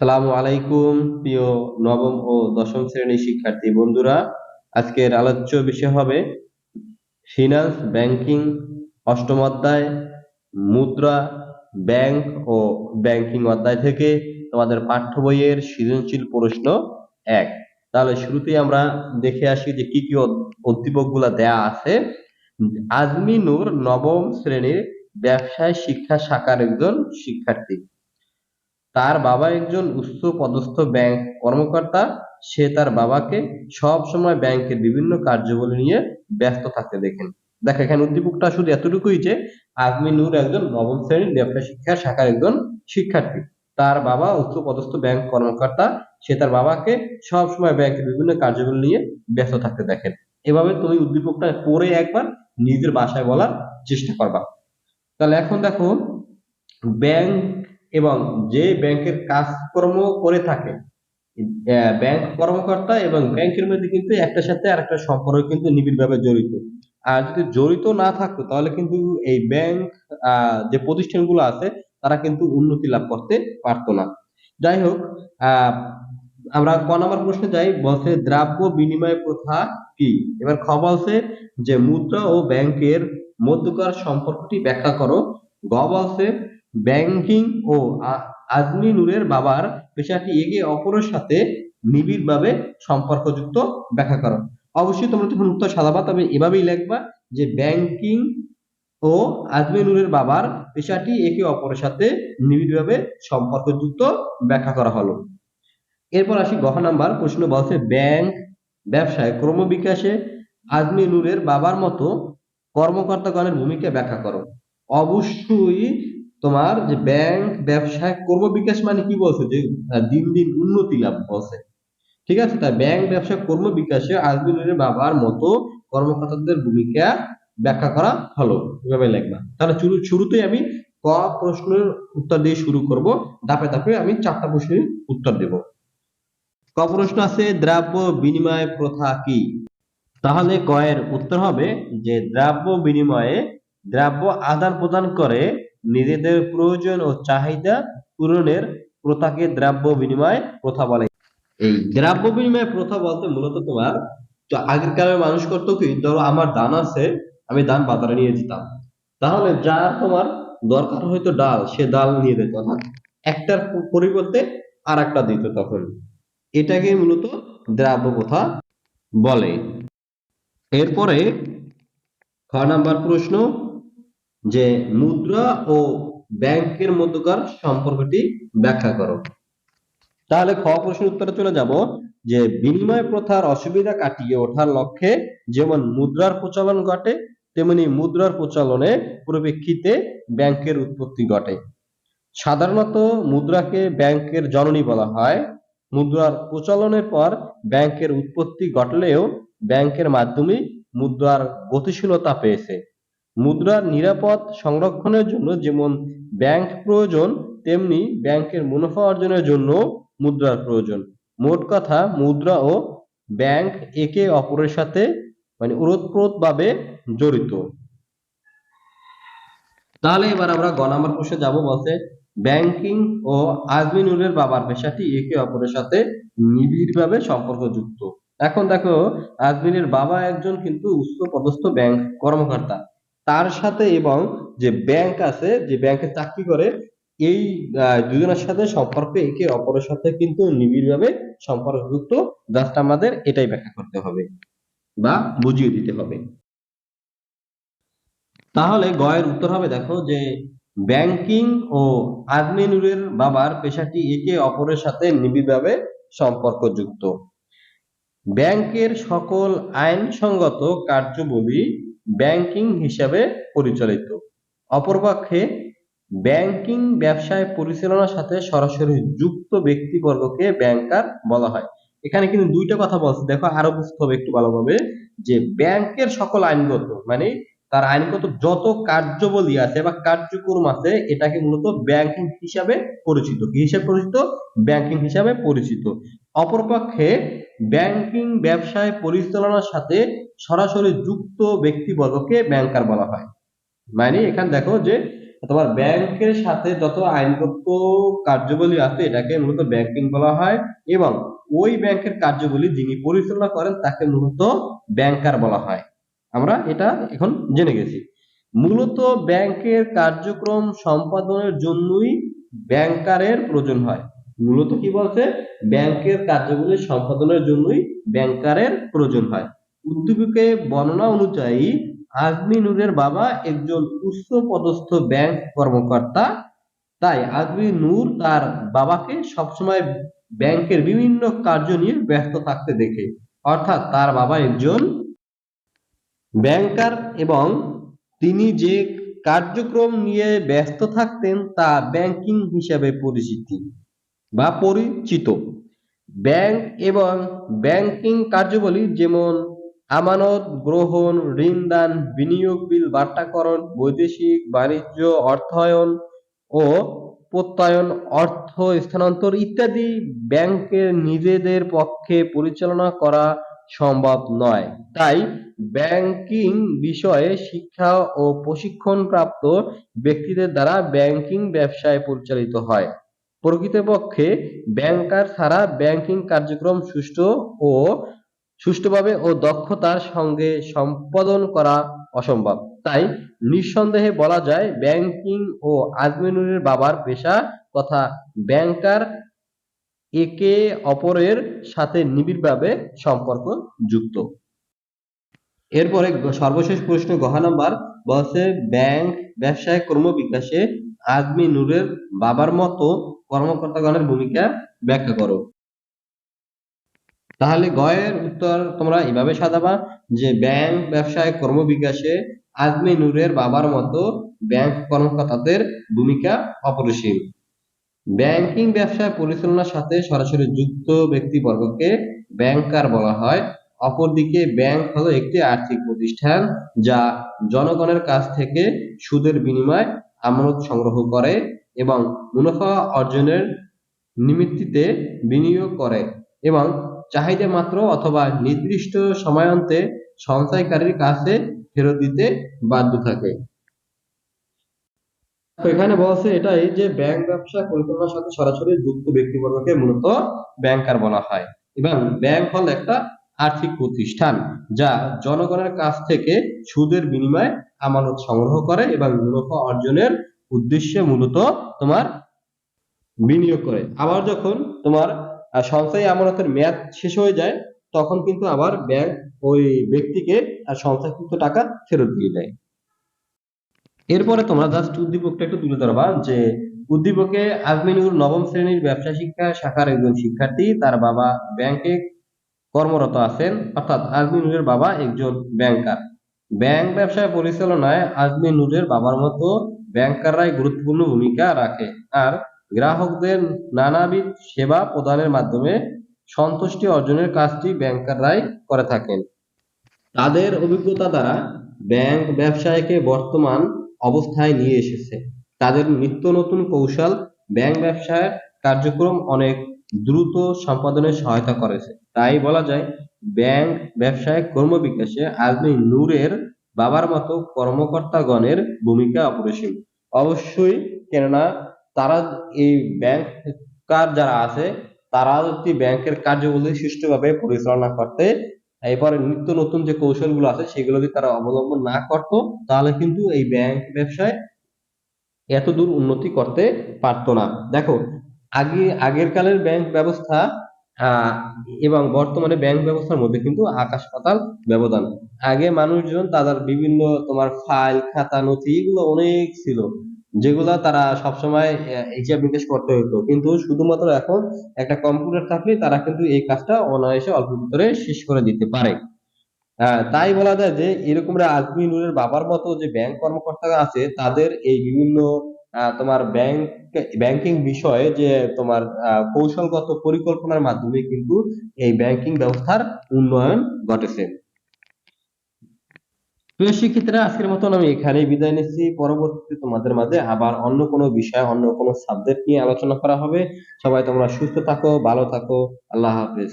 সালামু আলাইকুম, প্রিয় নবম ও দশম শ্রেণির শিক্ষার্থী বন্ধুরা। আজকের আলোচ্য বিষয় হবে ফিনান্স ব্যাংকিং অষ্টম অধ্যায়, মুদ্রা ব্যাংক ও ব্যাংকিং অধ্যায় থেকে তোমাদের পাঠ্য বইয়ের সৃজনশীল প্রশ্ন এক। তাহলে শুরুতেই আমরা দেখে আসি যে কি কি উদ্দীপকগুলা দেয়া আছে। আজমিনুর নবম শ্রেণির ব্যবসায় শিক্ষা শাখার একজন শিক্ষার্থী। তার বাবা একজন উচ্চ পদস্থ ব্যাংক কর্মকর্তা। সে তার বাবাকে সব সময় ব্যাংকের বিভিন্ন কার্যাবলী নিয়ে ব্যস্ত থাকতে দেখেন। দেখ, এখানে উদ্দীপকটা শুধু এতটুকুই যে আজমি নূর একজন নবম শ্রেণির ব্যবসা শিক্ষা শাখার একজন শিক্ষার্থী। তার বাবা উচ্চ পদস্থ ব্যাংক কর্মকর্তা। সে তার বাবাকে সব সময় ব্যাংকের বিভিন্ন কার্যাবলী নিয়ে ব্যস্ত থাকতে দেখেন। এভাবে তুমি উদ্দীপকটা পড়ে একবার নিজের বাসায় বলার চেষ্টা করবা। তাহলে এখন দেখো, ব্যাংক এবং যে ব্যাংকের কাজকর্ম করে থাকে ব্যাংক কর্মকর্তা এবং ব্যাংকের মধ্যে কিন্তু একটা সাথে আর একটা সম্পর্ক কিন্তু নিবিড়ভাবে জড়িত। আর যদি জড়িত না থাকতো, তাহলে কিন্তু এই ব্যাংক যে প্রতিষ্ঠানগুলো আছে, তারা কিন্তু উন্নতি লাভ করতে পারতো না। যাই হোক আমরা ক নম্বর প্রশ্নে যাই, বলছে দ্রব্য বিনিময় প্রথা কি? এবার খ বলছে যে মুদ্রা ও ব্যাংকের মধ্যকার সম্পর্কটি ব্যাখ্যা করো। গ বলছে ব্যাংকিং ও আজমি নূরের বাবার পেশাটি একে অপরের সাথে নিবিড়ভাবে সম্পর্কযুক্ত ব্যাখ্যা করো অবশ্যই তোমরা তখন উত্তর সাজাবা তবে এভাবেই লিখবা যে ব্যাংকিং ও আজমি নূরের বাবার পেশাটি একে অপরের সাথে নিবিড়ভাবে সম্পর্কযুক্ত ব্যাখ্যা করা হলো। এরপর আসি গহ নাম্বার, প্রশ্ন বলছে, ব্যাংক ব্যবসায় ক্রমবিকাশে আজমি নূরের বাবার মতো কর্মকর্তাগণের ভূমিকা ব্যাখ্যা করো। অবশ্যই তোমার যে ব্যাংক ব্যবসায় কর্ম বিকাশ মানে কি বলছে? যে দিন দিন উন্নতি লাভ বলছে ঠিক আছে? তাই ব্যাংক ব্যবসা কর্ম বিকাশে আজমিনের বাবার মতো কর্মকর্তাদের ভূমিকা ব্যাখ্যা করা হলো এভাবে লিখবা। তাহলে শুরুতেই আমি ক প্রশ্নের উত্তর দিয়ে শুরু করব। ধাপে ধাপে আমি চারটা প্রশ্নের উত্তর দেব। ক প্রশ্ন আছে, দ্রব্য বিনিময় প্রথা কি? তাহলে কয়ের উত্তর হবে যে, দ্রব্য বিনিময়ে দ্রব্য আদান প্রদান করে নিজেদের প্রয়োজন ও চাহিদা পূরণের প্রথাকে দ্রব্য বিনিময় প্রথা বলে। এই দ্রব্য বিনিময় প্রথা বলতে মূলত তোমার, তো আগের মানুষ করতো কি, ধরো আমার দান আছে, আমি দান বাজারে নিয়ে যেতাম। তাহলে যার তোমার দরকার হয়তো ডাল, সে ডাল নিয়ে যেত অর্থাৎ একটার পরিবর্তে আর একটা দিত তখন। এটাকে মূলত দ্রাব্য প্রথা বলে। এরপরে খ নাম্বার প্রশ্ন যে মুদ্রা ও ব্যাংকের মধ্যকার সম্পর্কটি ব্যাখ্যা করো। তাহলে খ প্রশ্নের উত্তরে চলে যাব যে বিনিময় প্রথার অসুবিধা কাটিয়ে ওঠার লক্ষ্যে যেমন মুদ্রার প্রচলন ঘটে, তেমনি মুদ্রার প্রচলনে পরিপ্রেক্ষিতে ব্যাংকের উৎপত্তি ঘটে। সাধারণত মুদ্রাকে ব্যাংকের জননী বলা হয়। মুদ্রার প্রচলনের পর ব্যাংকের উৎপত্তি ঘটলেও ব্যাংকের মাধ্যমে মুদ্রার গতিশীলতা পেয়েছে। মুদ্রার নিরাপদ সংরক্ষণের জন্য যেমন ব্যাংক প্রয়োজন, তেমনি ব্যাংকের মুনাফা অর্জনের জন্য মুদ্রার প্রয়োজন। মোট কথা, মুদ্রা ও ব্যাংক একে অপরের সাথে মানে ওতপ্রোত ভাবে জড়িত। তাহলে এবার আমরা গ নাম্বার প্রশ্নে যাব বলতে ব্যাংকিং ও আজমিনুলের বাবার পেশাটি একে অপরের সাথে নিবিড়ভাবে সম্পর্কযুক্ত। এখন দেখো, আজমিনের বাবা একজন কিন্তু উচ্চ পদস্থ ব্যাংক কর্মকর্তা। তার সাথে এবং যে ব্যাংক আছে, যে ব্যাংকে চাকরি করে, এই দুজনের সাথে সম্পর্ক একে অপরের সাথে কিন্তু নিবিড়ভাবে সম্পর্কযুক্ত জাস্ট আমাদের এটাই ব্যাখ্যা করতে হবে বা বুঝিয়ে দিতে হবে। তাহলে গয়ের উত্তর হবে, দেখো যে ব্যাংকিং ও আজমিনুরের বাবার পেশাটি একে অপরের সাথে নিবিড়ভাবে সম্পর্কযুক্ত। ব্যাংকের সকল আইনসঙ্গত কার্যবলী ব্যাংকিং হিসাবে পরিচালিত। অপরপক্ষে ব্যাংকিং ব্যবসায় পরিচালনার সাথে সরাসরি যুক্ত ব্যক্তিবর্গকে ব্যাংকার বলা হয়। এখানে কিন্তু দুইটা কথা বলছে। দেখো, আরও বুঝতে হবে একটু ভালোভাবে যে ব্যাংকের সকল আইনগত মানে তার আইনগত যত কার্যবলী আছে বা কার্যক্রম আছে, এটাকে মূলত ব্যাংকিং হিসাবে পরিচিত। কি হিসাবে পরিচিত? ব্যাংকিং হিসাবে পরিচিত। অপরপক্ষে ব্যাংকিং ব্যবসায় পরিচালনার সাথে সরাসরি যুক্ত ব্যক্তিবর্গকে ব্যাংকার বলা হয়। মানে এখানে দেখো যে তোমার ব্যাংকের সাথে যত আইনগত কার্যাবলী আছে, এটাকে মূলত ব্যাংকিং বলা হয় এবং ওই ব্যাংকের কার্যাবলী যিনি পরিচালনা করেন, তাকে মূলত ব্যাংকার বলা হয়। আমরা এটা এখন জেনে গেছি। মূলত ব্যাংকের কার্যক্রম সম্পাদনের জন্যই ব্যাংকারের প্রয়োজন হয়। মূলত কি বলছে? ব্যাংকের কার্যগুলি সম্পাদনের জন্যই ব্যাংকারের প্রয়োজন হয়। উদ্দীপকে বর্ণনা অনুযায়ী আজমি নূরের বাবা একজন উচ্চ পদস্থ ব্যাংক কর্মকর্তা। তাই আজমি নূর তার বাবাকে সবসময় ব্যাংকের বিভিন্ন কার্য নিয়ে ব্যস্ত থাকতে দেখে। অর্থাৎ তার বাবা একজন ব্যাংকার এবং তিনি যে কার্যক্রম নিয়ে ব্যস্ত থাকতেন তা ব্যাংকিং হিসাবে পরিচিতি বা পরিচিত। ব্যাংক এবং ব্যাংকিং কার্যাবলী যেমন আমানত, গ্রহণ, ঋণদান, বিনিয়োগ বিল বাট্টাকরণ বৈদেশিক বাণিজ্য, অর্থায়ন ও প্রত্যয়ন, অর্থ স্থানান্তর ইত্যাদি ব্যাংকের নিজেদের পক্ষে পরিচালনা করা সম্ভব নয়। তাই ব্যাংকিং বিষয়ে শিক্ষা ও প্রশিক্ষণপ্রাপ্ত ব্যক্তিদের দ্বারা ব্যাংকিং ব্যবসায় পরিচালিত হয়। প্রকৃতপক্ষে ব্যাংকার ছাড়া ব্যাংকিং কার্যক্রম সুষ্ঠু ও সুষ্ঠুভাবে ও দক্ষতার সঙ্গে সম্পাদন করা অসম্ভব। তাই নিঃসন্দেহে বলা যায়, ব্যাংকিং ও আজমিনুরের বাবার পেশা তথা ব্যাংকার একে অপরের সাথে নিবিড়ভাবে সম্পর্ক যুক্ত। এরপরে সর্বশেষ প্রশ্ন গহা নাম্বার বলছে, ব্যাংক ব্যবসায় কর্মবিকাশে আজমি বাবার মতো কর্মকর্তাগণের ভূমিকা ব্যাখ্যা করো। তাহলে গয়ের উত্তর তোমরা এভাবে সাজাবা যে ব্যাংক ব্যবসায় কর্মবিকাশে আজমি নূরের বাবার মতো ব্যাংক কর্মকর্তাদের ভূমিকা অপরিসীম। ব্যাংকিং ব্যবসায় পরিচালনার সাথে সরাসরি যুক্ত ব্যক্তিবর্গকে ব্যাংকার বলা হয়। অপরদিকে ব্যাংক হলো একটি আর্থিক প্রতিষ্ঠান যা জনগণের কাছ থেকে সুদের বিনিময়ে আমানত সংগ্রহ করে এবং মুনাফা অর্জনের নিমিত্তিতে বিনিয়োগ করে এবং চাহিদা মাত্র অথবা নির্দিষ্ট সময়ান্তে সঞ্চয়কারীর কাছে ফেরত দিতে বাধ্য থাকে। এখানে বলছে এটাই যে ব্যাংক ব্যবসা পরিচালনার সাথে সরাসরি যুক্ত ব্যক্তিবর্গকে মূলত ব্যাংকার বলা হয় এবং ব্যাংক হল একটা আর্থিক প্রতিষ্ঠান যা জনগণের কাছ থেকে সুদের বিনিময়ে আমানত সংগ্রহ করে এবং মুনাফা অর্জনের উদ্দেশ্যে মূলত তোমার বিনিয়োগ করে। আবার যখন তোমার সঞ্চয়ী আমানতের মেয়াদ শেষ হয়ে যায়, তখন কিন্তু আবার ব্যাংক ওই ব্যক্তিকে আর সঞ্চয়কৃত টাকা ফেরত দিয়ে দেয়। এরপরে তোমরা জাস্ট উদ্দীপকটা একটু তুলে ধরবা যে, উদ্দীপকে আজমিনুর নবম শ্রেণির ব্যবসা শিক্ষা শাখার একজন শিক্ষার্থী, তার বাবা ব্যাংকে কর্মরত আছেন, অর্থাৎ আজমিনুরের বাবা একজন ব্যাংকার। ব্যাংক ব্যবসায় পরিচালনায় আজমিনুরের বাবার মতো ব্যাংকাররাই গুরুত্বপূর্ণ ভূমিকা রাখে। আর গ্রাহকদের নানাবিধ সেবা প্রদানের মাধ্যমে সন্তুষ্টি অর্জনের কাজটি ব্যাংকাররাই করে থাকেন। তাদের অভিজ্ঞতা দ্বারা ব্যাংক ব্যবসায়কে বর্তমান অবস্থায় নিয়ে এসেছে। তাদের নিত্য নতুন কৌশল ব্যাংক ব্যবসায় কার্যক্রম অনেক দ্রুত সম্পাদনে সহায়তা করেছে। তাই বলা যায়, ব্যাংক ব্যবসায় কর্মবিকাশে আজমি নূরের বাবার মতো কর্মকর্তাগণের ভূমিকা অপরিসীম। অবশ্যই কেননা তারা এই ব্যাংকার যারা আছে, তারা যদি ব্যাংকের কার্যবলী সুষ্ঠুভাবে পরিচালনা করতে, এরপরে নিত্য নতুন যে কৌশলগুলো আছে, সেগুলো যদি তারা অবলম্বন না করতো, তাহলে কিন্তু এই ব্যাংক ব্যবসায় এত দূর উন্নতি করতে পারতো না। দেখো, আগে, আগের কালের ব্যাংক ব্যবস্থা এবং বর্তমানে ব্যাংক ব্যবস্থার মধ্যে কিন্তু আকাশ পাতাল ব্যবধান। আগে মানুষজন তাদের বিভিন্ন তোমার ফাইল খাতা, নথি, এগুলো অনেক ছিল। যেগুলা তারা সবসময় হিসাব নিকেশ করতে হতো কিন্তু শুধুমাত্র এখন একটা কম্পিউটার থাকলে তারা কিন্তু এই কাজটা অনায়াসে অল্প ভিতরে শেষ করে দিতে পারে। তাই বলা যায় যে, এরকম আজমি নূরের বাবার মতো যে ব্যাংক কর্মকর্তা আছে, তাদের এই বিভিন্ন তোমার ব্যাংক ব্যাংকিং বিষয়ে যে তোমার কৌশলগত পরিকল্পনার মাধ্যমে কিন্তু এই ব্যাংকিং ব্যবস্থার উন্নয়ন ঘটেছে। প্রিয় শিক্ষিতরা আজকের মতন আমি এখানেই বিদায় নিচ্ছি। পরবর্তীতে তোমাদের মাঝে আবার অন্য কোনো বিষয়, অন্য কোনো সাবজেক্ট নিয়ে আলোচনা করা হবে। সবাই তোমরা সুস্থ থাকো, ভালো থাকো। আল্লাহ হাফেজ।